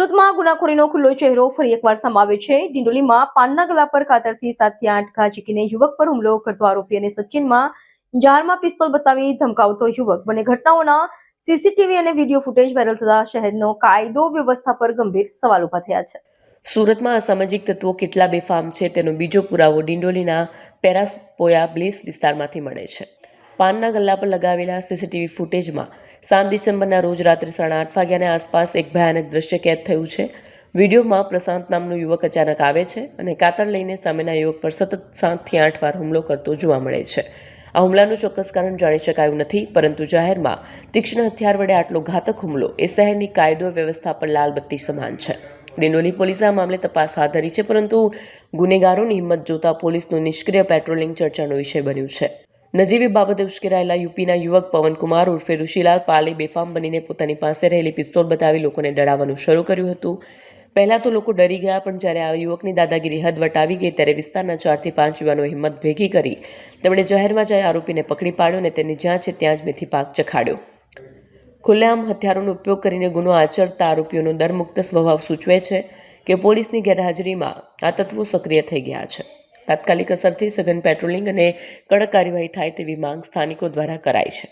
સુરતમાં ગુનાખોરીનો ખુલ્લો ચહેરો ફરી એકવાર સમાવે છે. ડિંડોલીમાં પાનના ગલા પર કાતરથી સાતથી આઠ ઘા ઝીકીને યુવક પર હુમલો કરતો આરોપી અને સચિનમાં જારમાં પિસ્તોલ બતાવી ધમકાવતો યુવક. બંને ઘટનાઓના સીસીટીવી અને વીડિયો ફૂટેજ વાયરલ થતા શહેરનો કાયદો વ્યવસ્થા પર ગંભીર સવાલ ઊભા થયા છે. સુરતમાં અસામાજિક તત્વો કેટલા બેફામ છે તેનો બીજો પુરાવો ડિંડોલીના પેરાસપોયા બ્લીસ વિસ્તારમાંથી મળે છે. પાનના ગલ્લા પર લગાવેલા સીસીટીવી ફૂટેજમાં સાત ડિસેમ્બરના રોજ રાત્રે સાડા આઠ વાગ્યાની આસપાસ એક ભયાનક દ્રશ્ય કેદ થયું છે. વિડીયોમાં પ્રશાંત નામનો યુવક અચાનક આવે છે અને કાતર લઈને સામેના યુવક પર સતત સાતથી આઠ વાર હુમલો કરતો જોવા મળે છે. આ હુમલાનું ચોક્કસ કારણ જાણી શકાયું નથી, પરંતુ જાહેરમાં તીક્ષ્ણ હથિયાર વડે આટલો ઘાતક હુમલો એ શહેરની કાયદો વ્યવસ્થા પર લાલબત્તી સમાન છે. ડિંડોલી પોલીસે આ મામલે તપાસ હાથ ધરી છે, પરંતુ ગુનેગારોની હિંમત જોતા પોલીસનું નિષ્ક્રિય પેટ્રોલિંગ ચર્ચાનો વિષય બન્યું છે. નજીવી બાબતે ઉશ્કેરાયેલા યુપીના યુવક પવનકુમાર ઉર્ફે ઋષિલાલ પાલે બેફામ બનીને પોતાની પાસે રહેલી પિસ્તોલ બતાવી લોકોને ડરાવવાનું શરૂ કર્યું હતું. પહેલાં તો લોકો ડરી ગયા, પણ જ્યારે આ યુવકની દાદાગીરી હદ વટાવી ગઈ ત્યારે વિસ્તારના ચારથી પાંચ યુવાનોએ હિંમત ભેગી કરી. તેમણે જાહેરમાં જઈ આરોપીને પકડી પાડ્યો અને તેની જ્યાં છે ત્યાં જ મેથી પાક ચખાડ્યો. ખુલ્લેઆમ હથિયારોનો ઉપયોગ કરીને ગુનો આચરતા આરોપીઓનો દરમુક્ત સ્વભાવ સૂચવે છે કે પોલીસની ગેરહાજરીમાં આ તત્વો સક્રિય થઈ ગયા છે. તાત્કાલિક અસરથી સઘન પેટ્રોલિંગ અને કડક કાર્યવાહી થાય તેવી માંગ સ્થાનિકો દ્વારા કરાઈ છે.